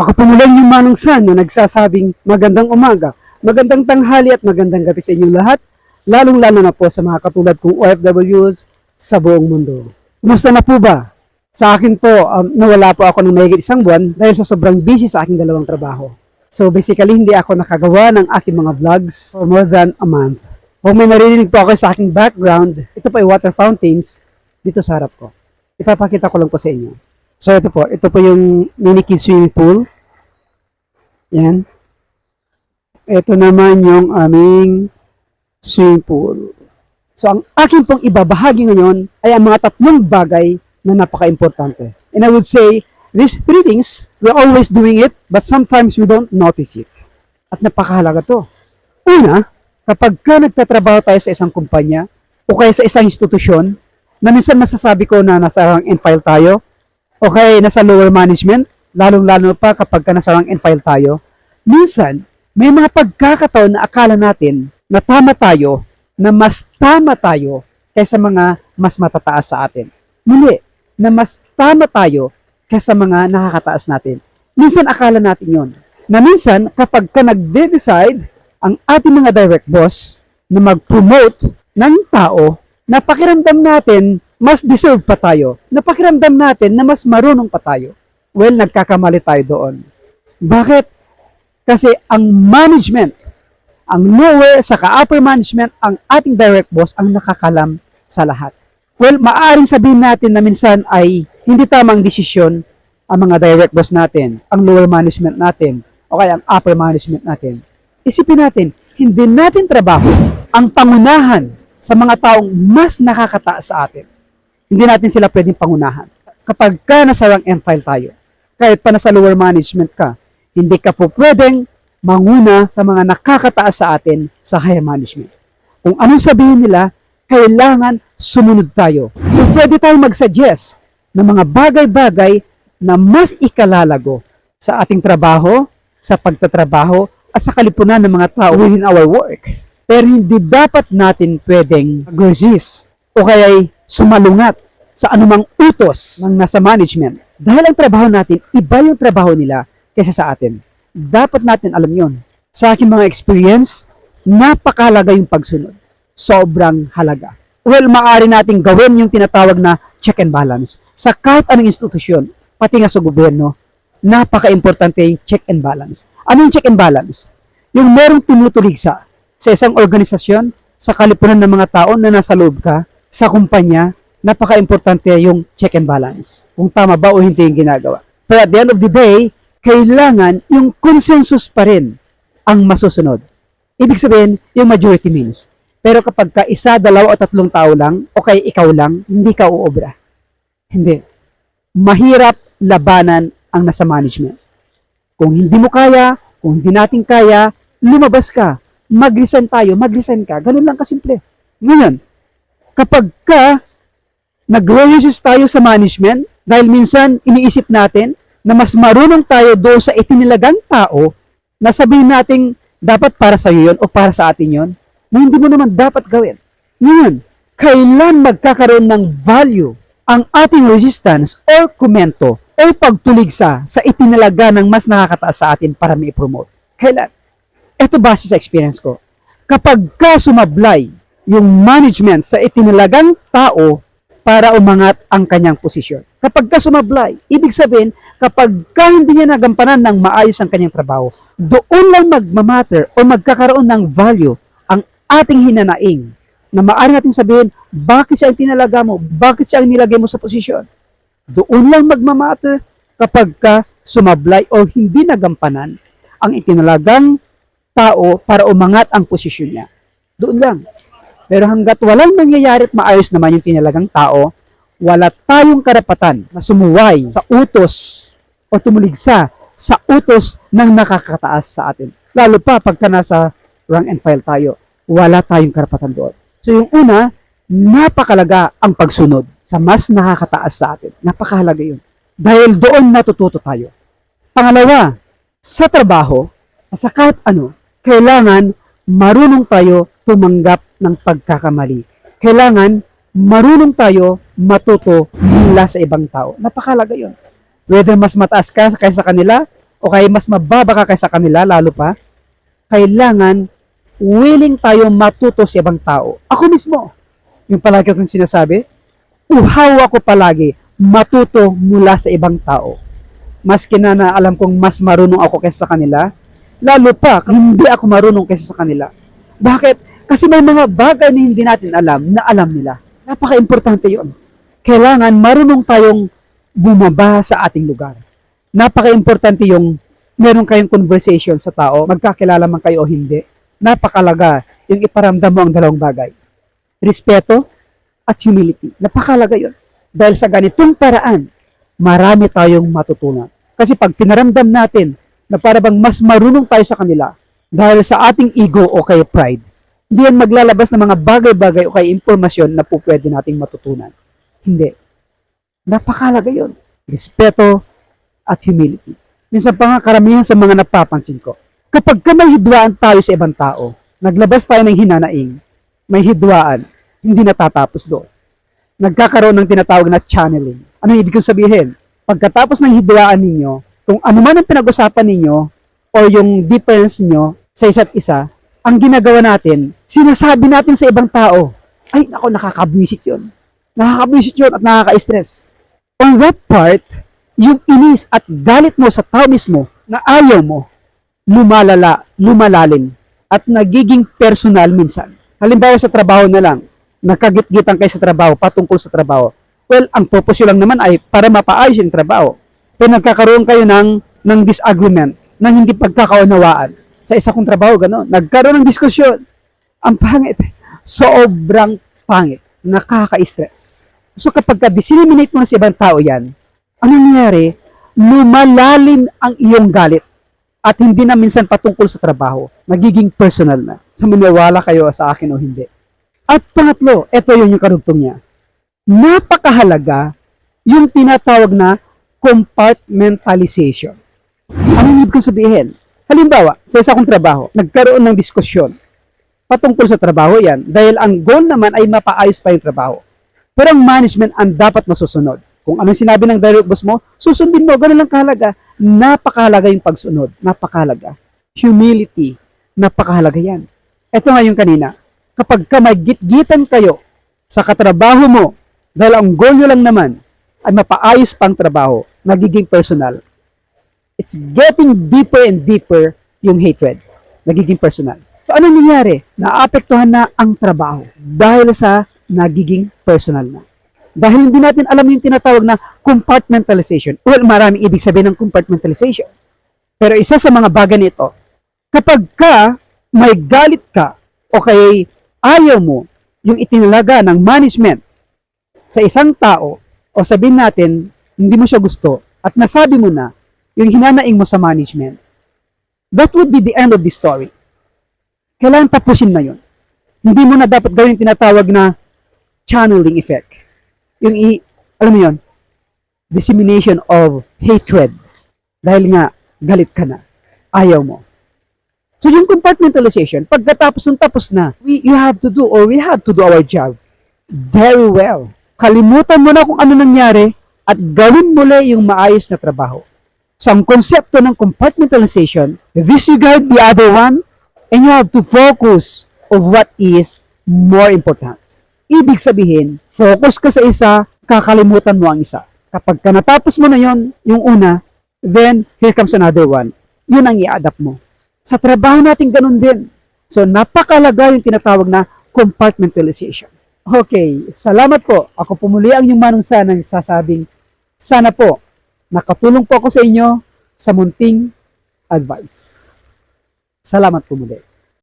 Ako po mulang yung Manong San na nagsasabing magandang umaga, magandang tanghali at magandang gabi sa inyong lahat, lalong-lalo na po sa mga katulad kong OFWs sa buong mundo. Kumusta na po ba? Sa akin po, um, nawala po ako ng mahigit isang buwan dahil sa sobrang busy sa aking dalawang trabaho. So basically, hindi ako nakagawa ng aking mga vlogs for more than a month. Kung may naririnig po ako sa aking background, ito po ay water fountains dito sa harap ko. Ipapakita ko lang po sa inyo. So ito po, ito po yung mini kids swimming pool. Yan. Ito naman yung aming swimming pool. So ang akin pong ibabahagi ngayon ay ang mga tatlong bagay na napaka-importante. And I would say, these three things, we're always doing it, but sometimes we don't notice it. At napakahalaga to. Una, kapag ka nagtatrabaho tayo sa isang kumpanya o kaya sa isang institusyon, na minsan masasabi ko na nasa rank and file tayo, o kaya nasa lower management, lalong-lalo pa kapag ka nasa rank and file tayo, minsan, may mga pagkakataon na akala natin na tama tayo, na mas tama tayo kaysa mga mas matataas sa atin. Muli, na mas tama tayo kaysa mga nakakataas natin. Minsan akala natin yon. Na minsan, kapag ka nagde-decide ang ating mga direct boss na mag-promote ng tao, na pakiramdam natin mas deserve pa tayo. Na pakiramdam natin na mas marunong pa tayo. Well, nagkakamali tayo doon. Bakit? Kasi ang management, ang lower sa upper management, ang ating direct boss ang nakakalam sa lahat. Well, maaring sabihin natin na minsan ay hindi tamang desisyon ang mga direct boss natin, ang lower management natin, o kaya ang upper management natin. Isipin natin, hindi natin trabaho ang pangunahan sa mga taong mas nakakataas sa atin. Hindi natin sila pwedeng pangunahan. Kapag ka nasa rank and file tayo, kahit pa nasa lower management ka, hindi ka po pwedeng manguna sa mga nakakataas sa atin sa higher management. Kung anong sabihin nila, kailangan sumunod tayo. Kung pwede tayong mag-suggest ng mga bagay-bagay na mas ikalalago sa ating trabaho, sa pagtatrabaho, at sa kalipunan ng mga tao within our work. Pero hindi dapat natin pwedeng resist o kaya'y sumalungat sa anumang utos ng nasa management. Dahil ang trabaho natin, iba yung trabaho nila kaysa sa atin. Dapat natin alam yon. Sa aking mga experience, napakahalaga yung pagsunod. Sobrang halaga. Well, maaari nating gawin yung tinatawag na check and balance. Sa kahit anong institusyon, pati nga sa gobyerno, napaka-importante yung check and balance. Ano yung check and balance? Yung merong tinutuligsa sa isang organisasyon, sa kalipunan ng mga tao na nasa loob ka, sa kumpanya, napaka-importante yung check and balance. Kung tama ba o hindi yung ginagawa. Pero at the end of the day, kailangan yung consensus pa rin ang masusunod. Ibig sabihin, yung majority means. Pero kapag ka isa, dalawa o tatlong tao lang, o kaya ikaw lang, hindi ka uobra. Hindi. Mahirap labanan ang nasa management. Kung hindi mo kaya, kung hindi natin kaya, lumabas ka. Mag-resign tayo, mag-resign ka. Ganun lang kasimple. Ngayon, kapag ka nag-resist tayo sa management, dahil minsan iniisip natin na mas marunong tayo doon sa itinilagang tao, na sabihin natin dapat para sa iyo yun o para sa atin yon, na hindi mo naman dapat gawin. Ngayon, kailan magkakaroon ng value ang ating resistance or komento o pagtuligsa sa itinalaga ng mas nakakataas sa atin para may promote Kailan? Ito base sa experience ko. Kapag ka sumablay yung management sa itinalagang tao para umangat ang kanyang posisyon. Kapag ka sumablay, ibig sabihin, kapag ka hindi niya nagampanan ng maayos ang kanyang trabaho, doon lang magmamatter o magkakaroon ng value ang ating hinanaing na maaari natin sabihin, bakit siya ang tinalaga mo? Bakit siya ang nilagay mo sa posisyon? Doon lang magmamatter kapag ka sumablay o hindi nagampanan ang itinalagang tao para umangat ang posisyon niya. Doon lang. Pero hanggat walang nangyayari at maayos naman yung tinalagang tao, wala tayong karapatan na sumuway sa utos o tumuligsa sa utos ng nakakataas sa atin. Lalo pa pagka nasa rank and file tayo, wala tayong karapatan doon. So yung una, napakalaga ang pagsunod sa mas nakakataas sa atin. Napakahalaga yun. Dahil doon natututo tayo. Pangalawa, sa trabaho, sa kahit ano, kailangan marunong tayo tumanggap ng pagkakamali. Kailangan marunong tayo matuto mula sa ibang tao. Napakalaga yun. Whether mas mataas ka kaysa kanila o kaya mas mababa ka kaysa kanila, lalo pa, kailangan willing tayo matuto sa ibang tao. Ako mismo, yung palagi kong sinasabi, uhaw ako palagi matuto mula sa ibang tao. Maski na na alam kong mas marunong ako kaysa sa kanila, lalo pa hindi ako marunong kaysa sa kanila. Bakit? Kasi may mga bagay na hindi natin alam na alam nila. Napaka-importante yon. Kailangan marunong tayong bumaba sa ating lugar. Napaka-importante yung meron kayong conversation sa tao, magkakilala man kayo o hindi. Napakalaga yung iparamdam mo ang dalawang bagay. Respeto at humility. Napakalaga yon. Dahil sa ganitong paraan, marami tayong matutunan. Kasi pag pinaramdam natin na para bang mas marunong tayo sa kanila dahil sa ating ego o kay pride, hindi yan maglalabas ng mga bagay-bagay o kay impormasyon na po pwede nating matutunan. Hindi. Napakalaga yon. Respeto at humility. Minsan pa nga karamihan sa mga napapansin ko, kapag ka may hidwaan tayo sa ibang tao, naglabas tayo ng hinanaing, may hidwaan, hindi natatapos doon. Nagkakaroon ng tinatawag na channeling. Ano ibig kong sabihin? Pagkatapos ng hidwaan ninyo, kung ano man ang pinag-usapan ninyo o yung difference nyo sa isa't isa, ang ginagawa natin, sinasabi natin sa ibang tao, ay, nako, nakakabwisit yun. Nakakabwisit yun at nakaka-stress. On that part, yung inis at galit mo sa tao mismo na ayaw mo, lumalala, lumalalim, at nagiging personal minsan. Halimbawa sa trabaho na lang, nakagit-gitan kayo sa trabaho, patungkol sa trabaho. Well, ang purpose lang naman ay para mapaayos yung trabaho. Pero nagkakaroon kayo ng, ng disagreement, ng hindi pagkakaunawaan. Sa isa kong trabaho, gano'n. Nagkaroon ng diskusyon. Ang pangit. Sobrang pangit. Nakaka-stress. So kapag ka-disseminate mo na sa ibang tao yan, ano nangyari? Lumalalim ang iyong galit. At hindi na minsan patungkol sa trabaho. Nagiging personal na. Sa maniwala kayo sa akin o hindi. At pangatlo, ito yun yung karugtong niya. Napakahalaga yung tinatawag na compartmentalization. Ano ibig kong sabihin? Halimbawa, sa isa kong trabaho, nagkaroon ng diskusyon patungkol sa trabaho yan dahil ang goal naman ay mapaayos pa yung trabaho. Pero ang management ang dapat masusunod. Kung anong sinabi ng direct boss mo, susundin mo, ganun lang kahalaga. Napakahalaga yung pagsunod. Napakahalaga. Humility. Napakahalaga yan. Ito nga yung kanina. Kapag ka may git-gitan kayo sa katrabaho mo, dahil ang goal nyo lang naman ay mapaayos pang trabaho, nagiging personal. It's getting deeper and deeper yung hatred. Nagiging personal. So ano nangyari? Naapektuhan na ang trabaho dahil sa nagiging personal na. Dahil hindi natin alam yung tinatawag na compartmentalization. Well, maraming ibig sabihin ng compartmentalization. Pero isa sa mga bagay nito, kapag ka may galit ka o kay ayaw mo yung itinalaga ng management sa isang tao o sabihin natin hindi mo siya gusto at nasabi mo na yung hinanaing mo sa management, that would be the end of the story. Kailangan tapusin na yun. Hindi mo na dapat gawin tinatawag na channeling effect. Yung i, alam mo yun, dissemination of hatred. Dahil nga, galit ka na. Ayaw mo. So yung compartmentalization, pagkatapos ng tapos na, we, you have to do or we have to do our job very well. Kalimutan mo na kung ano nangyari at gawin muli yung maayos na trabaho. So ang konsepto ng compartmentalization, disregard the other one and you have to focus of what is more important. Ibig sabihin, focus ka sa isa, kakalimutan mo ang isa. Kapag ka natapos mo na yon, yung una, then here comes another one. Yun ang i-adapt mo. Sa trabaho natin ganun din. So napakalaga yung tinatawag na compartmentalization. Okay, salamat po. Ako pumuli ang yung manong sana sasabing, sana po, nakatulong po ako sa inyo sa munting advice. Salamat po muli.